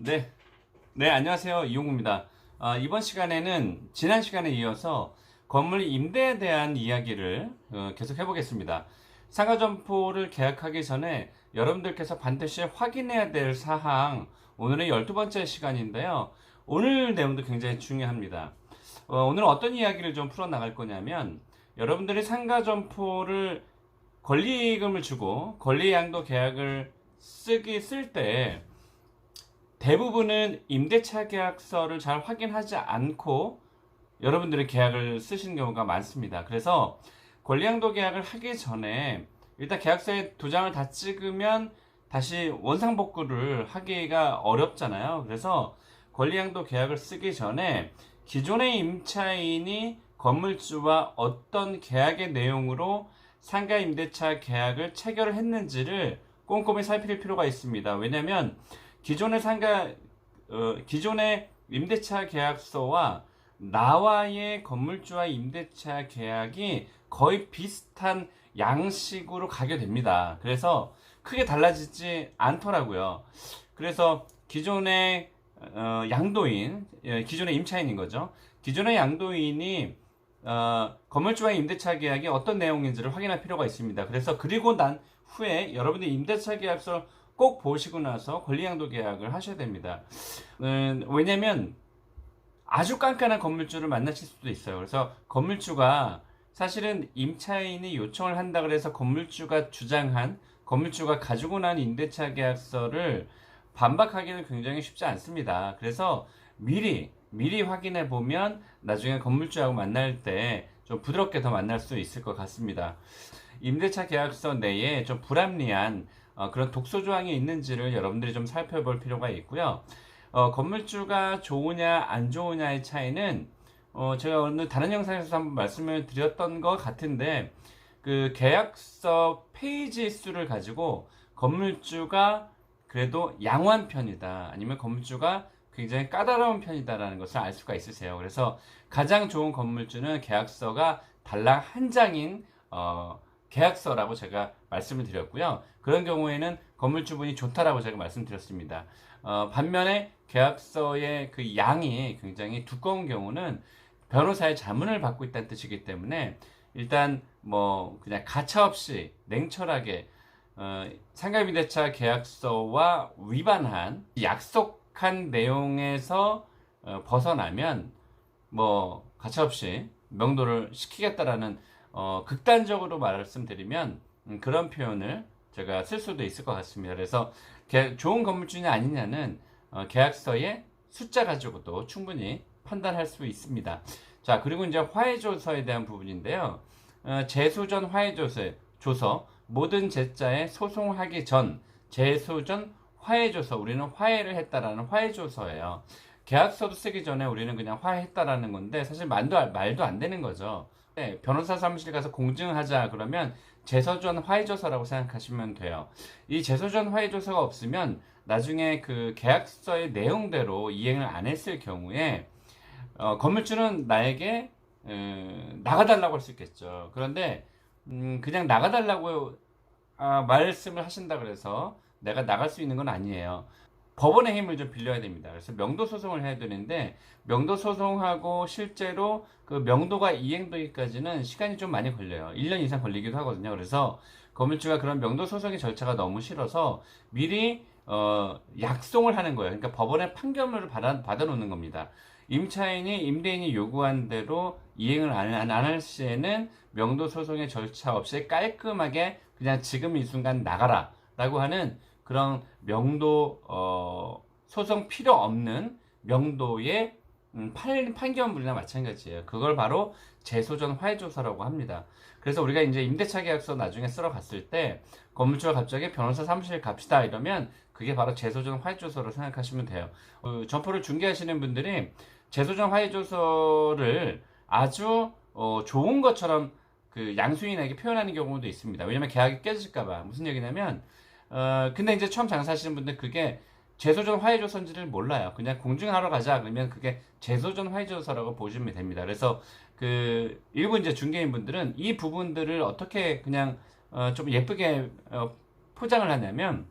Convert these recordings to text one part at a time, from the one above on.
네. 네, 안녕하세요. 이용구입니다. 아, 이번 시간에는 지난 시간에 이어서 건물 임대에 대한 이야기를 어, 계속 해보겠습니다. 상가 점포를 계약하기 전에 여러분들께서 반드시 확인해야 될 사항, 오늘의 12번째 시간인데요. 오늘 내용도 굉장히 중요합니다. 어, 오늘 어떤 이야기를 좀 풀어 나갈 거냐면, 여러분들이 상가 점포를 권리금을 주고 권리양도 계약을 쓰기 쓸 때, 대부분은 임대차 계약서를 잘 확인하지 않고 여러분들이 계약을 쓰시는 경우가 많습니다. 그래서 권리양도 계약을 하기 전에 일단 계약서에 도장을 다 찍으면 다시 원상복구를 하기가 어렵잖아요. 그래서 권리양도 계약을 쓰기 전에 기존의 임차인이 건물주와 어떤 계약의 내용으로 상가 임대차 계약을 체결을 했는지를 꼼꼼히 살필 필요가 있습니다. 왜냐하면 기존의 상가 어, 기존의 임대차 계약서와 나와의 건물주와 임대차 계약이 거의 비슷한 양식으로 가게 됩니다. 그래서 크게 달라지지 않더라고요. 그래서 기존의 어, 양도인, 예, 기존의 임차인인 거죠. 기존의 양도인이 어, 건물주와 임대차 계약이 어떤 내용인지를 확인할 필요가 있습니다. 그래서 그리고 난 후에 여러분들이 임대차 계약서를 꼭 보시고 나서 권리양도 계약을 하셔야 됩니다. 음, 왜냐면 아주 깐깐한 건물주를 만나실 수도 있어요. 그래서 건물주가 사실은 임차인이 요청을 한다 그래서 건물주가 주장한 건물주가 가지고 난 임대차 계약서를 반박하기는 굉장히 쉽지 않습니다. 그래서 미리 미리 확인해 보면 나중에 건물주하고 만날 때 좀 부드럽게 더 만날 수 있을 것 같습니다. 임대차 계약서 내에 좀 불합리한 어, 그런 독소 조항이 있는지를 여러분들이 좀 살펴볼 필요가 있고요. 어, 건물주가 좋으냐 안 좋으냐의 차이는 어, 제가 오늘 다른 영상에서 한번 말씀을 드렸던 것 같은데 그 계약서 페이지 수를 가지고 건물주가 그래도 양호한 편이다 아니면 건물주가 굉장히 까다로운 편이다라는 것을 알 수가 있으세요. 그래서 가장 좋은 건물주는 계약서가 달랑 한 장인 어, 계약서라고 제가 말씀을 드렸고요. 그런 경우에는 건물주분이 좋다라고 제가 말씀드렸습니다. 어, 반면에 계약서의 그 양이 굉장히 두꺼운 경우는 변호사의 자문을 받고 있다는 뜻이기 때문에 일단 뭐 그냥 가차없이 냉철하게 어, 상가임대차 계약서와 위반한 약속한 내용에서 어, 벗어나면 뭐 가차없이 명도를 시키겠다라는 어, 극단적으로 말씀드리면 음, 그런 표현을 제가 쓸 수도 있을 것 같습니다. 그래서 개- 좋은 건물주냐 아니냐는 어, 계약서의 숫자 가지고도 충분히 판단할 수 있습니다. 자 그리고 이제 화해조서에 대한 부분인데요. 어, 재소전 화해조서 조서 모든 제자에 소송하기 전 재소전 화해조서 우리는 화해를 했다라는 화해조서예요. 계약서도 쓰기 전에 우리는 그냥 화해했다라는 건데 사실 말도 안- 말도 안 되는 거죠. 네, 변호사 사무실 가서 공증하자 그러면 재소전 화해조서라고 생각하시면 돼요. 이 재소전 화해조서가 없으면 나중에 그 계약서의 내용대로 이행을 안 했을 경우에 어, 건물주는 나에게 에, 나가달라고 할 수 있겠죠. 그런데 음, 그냥 나가달라고 아, 말씀을 하신다 그래서 내가 나갈 수 있는 건 아니에요. 법원의 힘을 좀 빌려야 됩니다. 그래서 명도 소송을 해야 되는데 명도 소송하고 실제로 그 명도가 이행되기까지는 시간이 좀 많이 걸려요. 1년 이상 걸리기도 하거든요. 그래서 건물주가 그런 명도 소송의 절차가 너무 싫어서 미리 어, 약속을 하는 거예요. 그러니까 법원의 판결문을 받아, 받아놓는 겁니다. 임차인이 임대인이 요구한 대로 이행을 안 할 시에는 명도 소송의 절차 없이 깔끔하게 그냥 지금 이 순간 나가라 라고 하는 그런 명도 어, 소송 필요 없는 명도의 음, 판, 판결문이나 마찬가지예요. 그걸 바로 재소전 화해조서라고 합니다. 그래서 우리가 이제 임대차 계약서 나중에 쓰러 갔을 때 건물주가 갑자기 변호사 사무실 갑시다 이러면 그게 바로 재소전 화해조서로 생각하시면 돼요. 어, 점포를 중개하시는 분들이 재소전 화해조서를 아주 어, 좋은 것처럼 그 양수인에게 표현하는 경우도 있습니다. 왜냐면 계약이 깨질까봐 무슨 얘기냐면 어, 근데 이제 처음 장사하시는 분들 그게 재소전 화해조서인지를 몰라요. 그냥 공증하러 가자 그러면 그게 재소전 화해조서라고 보시면 됩니다. 그래서 그 일부 이제 중개인 분들은 이 부분들을 어떻게 그냥 어, 좀 예쁘게 어, 포장을 하냐면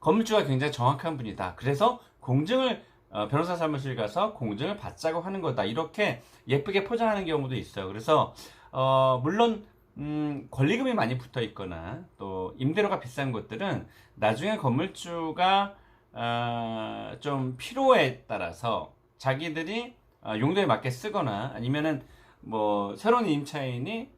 건물주가 굉장히 정확한 분이다. 그래서 공증을 어, 변호사 사무실 가서 공증을 받자고 하는 거다 이렇게 예쁘게 포장하는 경우도 있어요. 그래서 어, 물론 음, 권리금이 많이 붙어 있거나 또 임대료가 비싼 곳들은 나중에 건물주가 어, 좀 필요에 따라서 자기들이 어, 용도에 맞게 쓰거나 아니면은 뭐 새로운 임차인이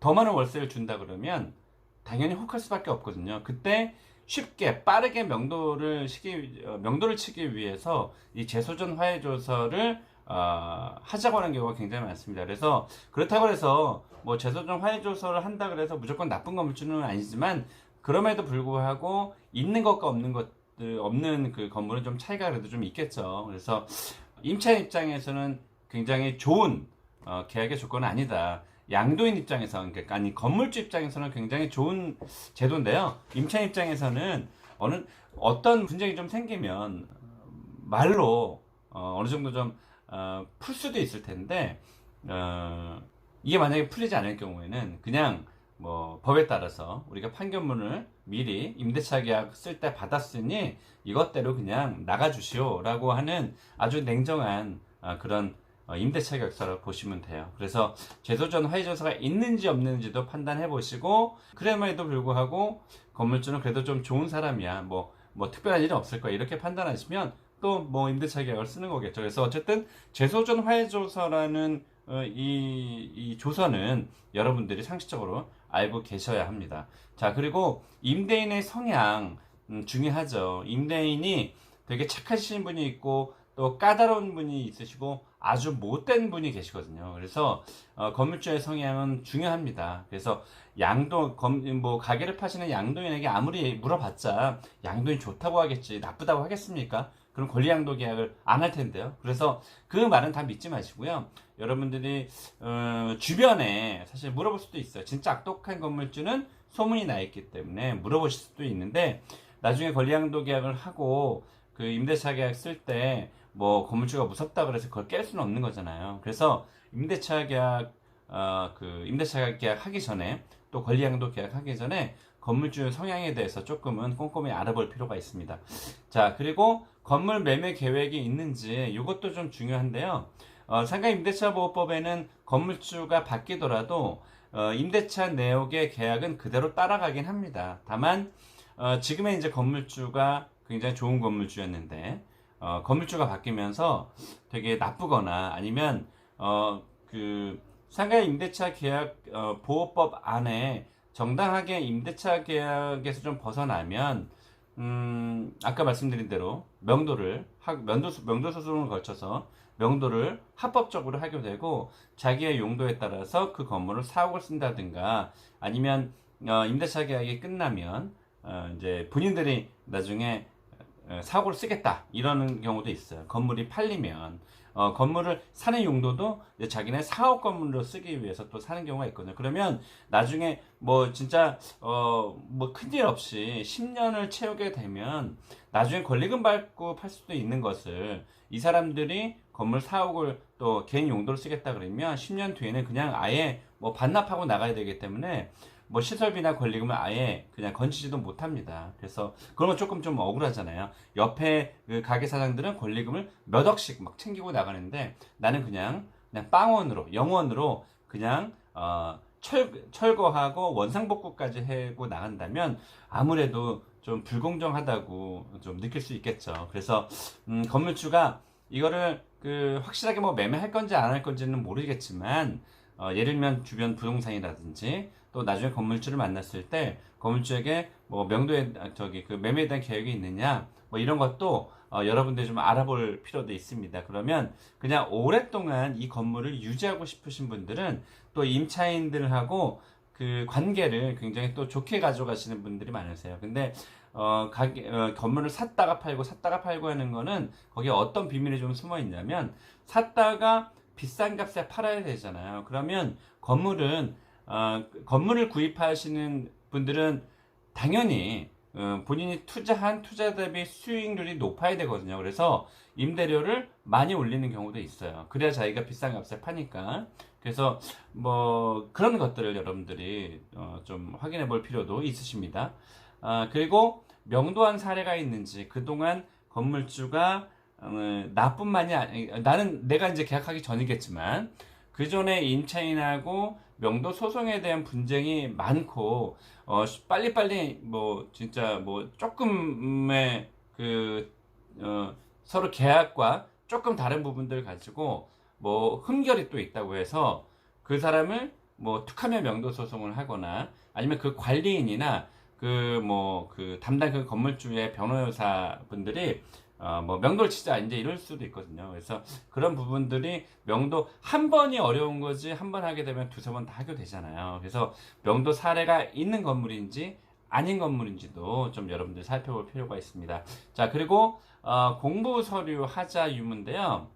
더 많은 월세를 준다 그러면 당연히 혹할 수밖에 없거든요. 그때 쉽게 빠르게 명도를 치기 어, 명도를 치기 위해서 이 재소전 화해 조서를 어, 하자고 하는 경우가 굉장히 많습니다. 그래서 그렇다고 해서 뭐 재소전 화해 조서를 한다 그래서 무조건 나쁜 건물주는 아니지만 그럼에도 불구하고 있는 것과 없는 것들 없는 그 건물은 좀 차이가 그래도 좀 있겠죠. 그래서 임차인 입장에서는 굉장히 좋은 어, 계약의 조건은 아니다. 양도인 입장에서 그러니까 아니 건물주 입장에서는 굉장히 좋은 제도인데요. 임차인 입장에서는 어느 어떤 분쟁이 좀 생기면 말로 어, 느 정도 좀 어, 풀 수도 있을 텐데 어, 이게 만약에 풀리지 않을 경우에는 그냥 뭐 법에 따라서 우리가 판결문을 미리 임대차 계약 쓸 때 받았으니 이것대로 그냥 나가주시오라고 하는 아주 냉정한 아, 그런 어, 임대차 계약서를 보시면 돼요. 그래서 제도전 화해조서가 있는지 없는지도 판단해 보시고 그럼에도 불구하고 건물주는 그래도 좀 좋은 사람이야. 뭐, 뭐 특별한 일은 없을 거야. 이렇게 판단하시면 또 뭐 임대차 계약을 쓰는 거겠죠. 그래서 어쨌든 제소전 화해조서라는 어, 이, 이 조서는 여러분들이 상식적으로 알고 계셔야 합니다. 자, 그리고 임대인의 성향 음, 중요하죠. 임대인이 되게 착하신 분이 있고 또 까다로운 분이 있으시고 아주 못된 분이 계시거든요. 그래서 어, 건물주의 성향은 중요합니다. 그래서 양도 검, 뭐 가게를 파시는 양도인에게 아무리 물어봤자 양도인 좋다고 하겠지 나쁘다고 하겠습니까? 그럼 권리양도 계약을 안 할 텐데요. 그래서 그 말은 다 믿지 마시고요. 여러분들이 어, 주변에 사실 물어볼 수도 있어요. 진짜 악독한 건물주는 소문이 나 있기 때문에 물어보실 수도 있는데 나중에 권리양도 계약을 하고 그 임대차 계약 쓸 때 뭐 건물주가 무섭다 그래서 그걸 깰 수는 없는 거잖아요. 그래서 임대차 계약 어, 그 임대차 계약 하기 전에 또 권리양도 계약하기 전에 건물주 성향에 대해서 조금은 꼼꼼히 알아볼 필요가 있습니다. 자, 그리고 건물 매매 계획이 있는지 이것도 좀 중요한데요. 어, 상가 임대차 보호법에는 건물주가 바뀌더라도 어, 임대차 내역의 계약은 그대로 따라가긴 합니다. 다만 어, 지금의 이제 건물주가 굉장히 좋은 건물주였는데 어, 건물주가 바뀌면서 되게 나쁘거나 아니면 어, 그 상가 임대차 계약 어, 보호법 안에 정당하게 임대차 계약에서 좀 벗어나면 음, 아까 말씀드린 대로 명도를 명도 명도 소송을 거쳐서 명도를 합법적으로 하게 되고 자기의 용도에 따라서 그 건물을 사옥을 쓴다든가 아니면 어, 임대차 계약이 끝나면 어, 이제 본인들이 나중에 어, 사고를 쓰겠다 이러는 경우도 있어요. 건물이 팔리면 어, 건물을 사는 용도도 자기네 사업 건물로 쓰기 위해서 또 사는 경우가 있거든요. 그러면 나중에 뭐 진짜 어 뭐 큰일 없이 10년을 채우게 되면 나중에 권리금 받고 팔 수도 있는 것을 이 사람들이 건물 사옥을 또 개인 용도로 쓰겠다 그러면 10년 뒤에는 그냥 아예 뭐 반납하고 나가야 되기 때문에 뭐 시설비나 권리금을 아예 그냥 건지지도 못합니다. 그래서 그런 건 조금 좀 억울하잖아요. 옆에 그 가게 사장들은 권리금을 몇 억씩 막 챙기고 나가는데 나는 그냥 그냥 빵원으로 영원으로 그냥 어 철, 철거하고 원상복구까지 하고 나간다면 아무래도 좀 불공정하다고 좀 느낄 수 있겠죠. 그래서 음, 건물주가 이거를 그 확실하게 뭐 매매할 건지 안 할 건지는 모르겠지만 어, 예를 들면 주변 부동산이라든지 또 나중에 건물주를 만났을 때 건물주에게 뭐 명도에 아, 저기 그 매매에 대한 계획이 있느냐 뭐 이런 것도 어, 여러분들이 좀 알아볼 필요도 있습니다. 그러면 그냥 오랫동안 이 건물을 유지하고 싶으신 분들은 또 임차인들하고 그 관계를 굉장히 또 좋게 가져가시는 분들이 많으세요. 근데 어, 가게, 어, 건물을 샀다가 팔고 샀다가 팔고 하는 거는 거기에 어떤 비밀이 좀 숨어 있냐면 샀다가 비싼 값에 팔아야 되잖아요. 그러면 건물은 어, 건물을 구입하시는 분들은 당연히 어, 본인이 투자한 투자 대비 수익률이 높아야 되거든요. 그래서 임대료를 많이 올리는 경우도 있어요. 그래야 자기가 비싼 값에 파니까. 그래서 뭐 그런 것들을 여러분들이 어, 좀 확인해 볼 필요도 있으십니다. 아, 그리고 명도한 사례가 있는지 그동안 건물주가 어, 나뿐만이 아니 나는 내가 이제 계약하기 전이겠지만 그 전에 임차인하고 명도 소송에 대한 분쟁이 많고 어 빨리빨리 뭐 진짜 뭐 조금의 그 어, 서로 계약과 조금 다른 부분들 가지고 뭐 흠결이 또 있다고 해서 그 사람을 뭐 툭하면 명도 소송을 하거나 아니면 그 관리인이나 그 뭐그 담당 그 건물주의 변호사 분들이 어 뭐 명도를 치자 이제 이럴 수도 있거든요. 그래서 그런 부분들이 명도 한 번이 어려운 거지 한 번 하게 되면 두세 번 다 하게 되잖아요. 그래서 명도 사례가 있는 건물인지 아닌 건물인지도 좀 여러분들 살펴볼 필요가 있습니다. 자 그리고 어, 공부 서류 하자 유무인데요.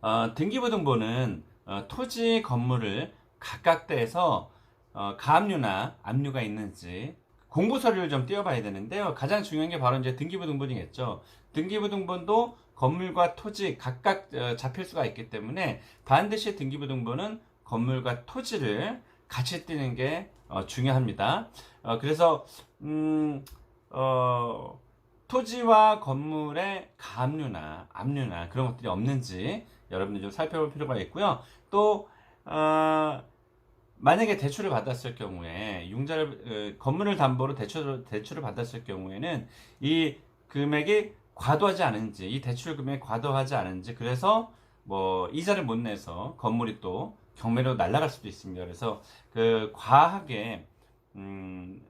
어, 등기부등본은 어, 토지 건물을 각각대에서 어, 가압류나 압류가 있는지 공부 서류를 좀 띄워봐야 되는데요. 가장 중요한 게 바로 이제 등기부등본이겠죠. 등기부등본도 건물과 토지 각각 어, 잡힐 수가 있기 때문에 반드시 등기부등본은 건물과 토지를 같이 띄는 게 어, 중요합니다. 어, 그래서 음, 어, 토지와 건물의 가압류나 압류나 그런 것들이 없는지 여러분들 좀 살펴볼 필요가 있고요. 또 어, 만약에 대출을 받았을 경우에 융자를 어, 건물을 담보로 대출 대출을 받았을 경우에는 이 금액이 과도하지 않은지 이 대출 금액이 과도하지 않은지 그래서 뭐 이자를 못 내서 건물이 또 경매로 날아갈 수도 있습니다. 그래서 그 과하게 음,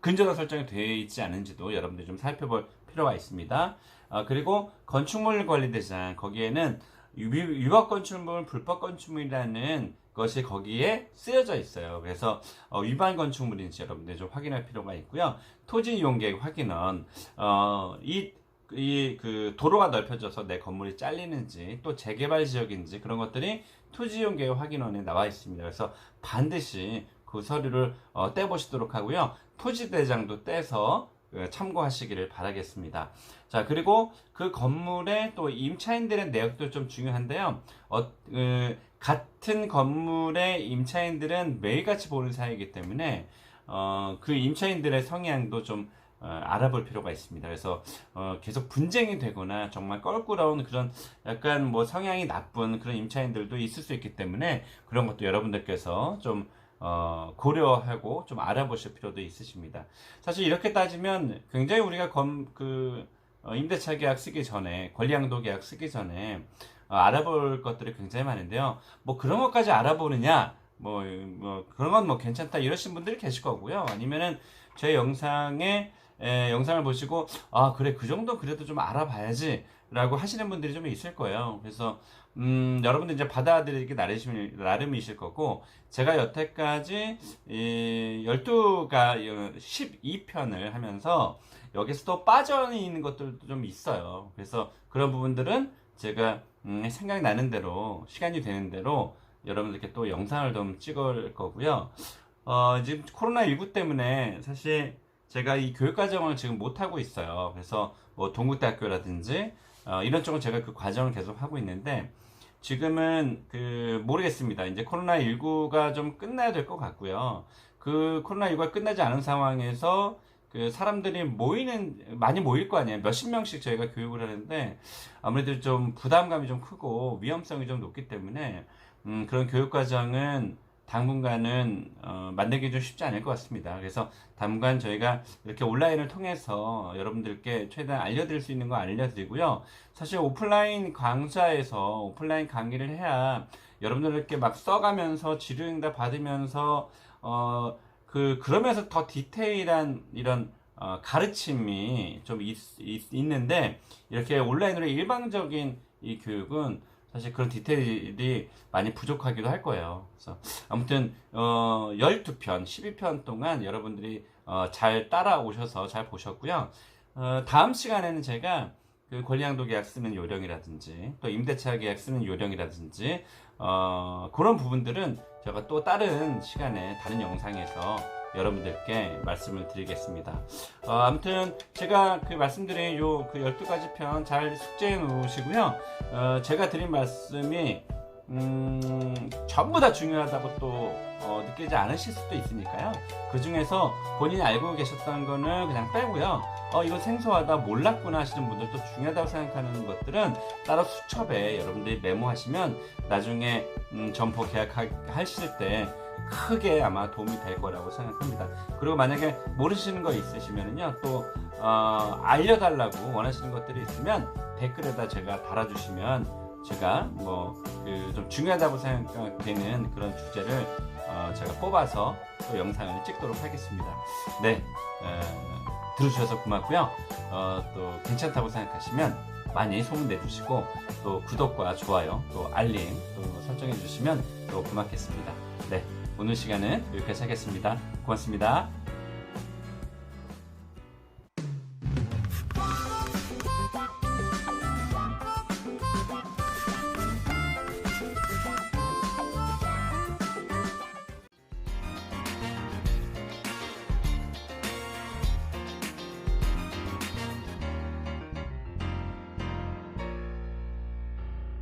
근저당 설정이 되어 있지 않은지도 여러분들이 좀 살펴볼 필요가 있습니다. 어, 그리고 건축물 관리 대장 거기에는 유- 유법 건축물, 불법 건축물이라는 것이 거기에 쓰여져 있어요. 그래서 어, 위반 건축물인지 여러분들 좀 확인할 필요가 있고요. 토지 이용 계획 확인은 어, 이 이그 도로가 넓혀져서 내 건물이 잘리는지 또 재개발 지역인지 그런 것들이 토지 이용 계획 확인원에 나와 있습니다. 그래서 반드시 그 서류를 어, 떼보시도록 하고요. 토지 대장도 떼서 어, 참고하시기를 바라겠습니다. 자 그리고 그 건물의 또 임차인들의 내역도 좀 중요한데요. 어, 그 같은 건물의 임차인들은 매일같이 보는 사이이기 때문에 어, 그 임차인들의 성향도 좀 어, 알아볼 필요가 있습니다. 그래서 어, 계속 분쟁이 되거나 정말 껄끄러운 그런 약간 뭐 성향이 나쁜 그런 임차인들도 있을 수 있기 때문에 그런 것도 여러분들께서 좀 어, 고려하고 좀 알아보실 필요도 있으십니다. 사실 이렇게 따지면 굉장히 우리가 검, 그, 어, 임대차 계약 쓰기 전에, 권리양도 계약 쓰기 전에, 어, 알아볼 것들이 굉장히 많은데요. 뭐 그런 것까지 알아보느냐, 뭐, 뭐, 그런 건 뭐 괜찮다 이러신 분들이 계실 거고요. 아니면은 제 영상에, 에, 영상을 보시고, 아, 그래, 그 정도 그래도 좀 알아봐야지. 라고 하시는 분들이 좀 있을 거예요. 그래서, 음, 여러분들 이제 받아들이기 나름이, 나름이실 거고, 제가 여태까지 이 12가 12편을 하면서 여기서 또 빠져 있는 것들도 좀 있어요. 그래서 그런 부분들은 제가 음, 생각나는 대로 시간이 되는 대로 여러분들께 또 영상을 좀 찍을 거고요. 어, 지금 코로나19 때문에 사실 제가 이 교육 과정을 지금 못 하고 있어요. 그래서 뭐 동국대학교라든지 어, 이런 쪽은 제가 그 과정을 계속 하고 있는데 지금은 그 모르겠습니다. 이제 코로나 19가 좀 끝나야 될 것 같고요. 그 코로나 19가 끝나지 않은 상황에서 그 사람들이 모이는 많이 모일 거 아니에요. 몇십 명씩 저희가 교육을 하는데 아무래도 좀 부담감이 좀 크고 위험성이 좀 높기 때문에 음, 그런 교육 과정은 당분간은 어, 만들기 좀 쉽지 않을 것 같습니다. 그래서 당분간 저희가 이렇게 온라인을 통해서 여러분들께 최대한 알려드릴 수 있는 거 알려드리고요. 사실 오프라인 강좌에서 오프라인 강의를 해야 여러분들께 막 써가면서 지루응답 받으면서 어, 그 그러면서 더 디테일한 이런 어, 가르침이 좀 있, 는데 이렇게 온라인으로 일방적인 이 교육은 사실 그런 디테일이 많이 부족하기도 할 거예요. 그래서 아무튼 어 12편, 12편 동안 여러분들이 어, 잘 따라오셔서 잘 보셨고요. 어, 다음 시간에는 제가 그 권리양도 계약 쓰는 요령이라든지 또 임대차 계약 쓰는 요령이라든지 어, 그런 부분들은 제가 또 다른 시간에 다른 영상에서 여러분들께 말씀을 드리겠습니다. 어, 아무튼 제가 그 말씀드린 요 그 12가지 편 잘 숙제해 놓으시고요. 어, 제가 드린 말씀이 음, 전부 다 중요하다고 또 어, 느끼지 않으실 수도 있으니까요. 그 중에서 본인이 알고 계셨던 거는 그냥 빼고요. 어, 이거 생소하다, 몰랐구나 하시는 분들도 중요하다고 생각하는 것들은 따로 수첩에 여러분들이 메모하시면 나중에 음, 점포 계약하실 때 크게 아마 도움이 될 거라고 생각합니다. 그리고 만약에 모르시는 거 있으시면요, 또 어, 알려달라고 원하시는 것들이 있으면 댓글에다 제가 달아주시면 제가 뭐 그 좀 중요하다고 생각되는 그런 주제를 어, 제가 뽑아서 또 영상을 찍도록 하겠습니다. 네, 에, 들어주셔서 고맙고요. 어, 또 괜찮다고 생각하시면 많이 소문 내주시고 또 구독과 좋아요, 또 알림 또 설정해 주시면 또 고맙겠습니다. 네, 오늘 시간은 여기까지 하겠습니다. 고맙습니다.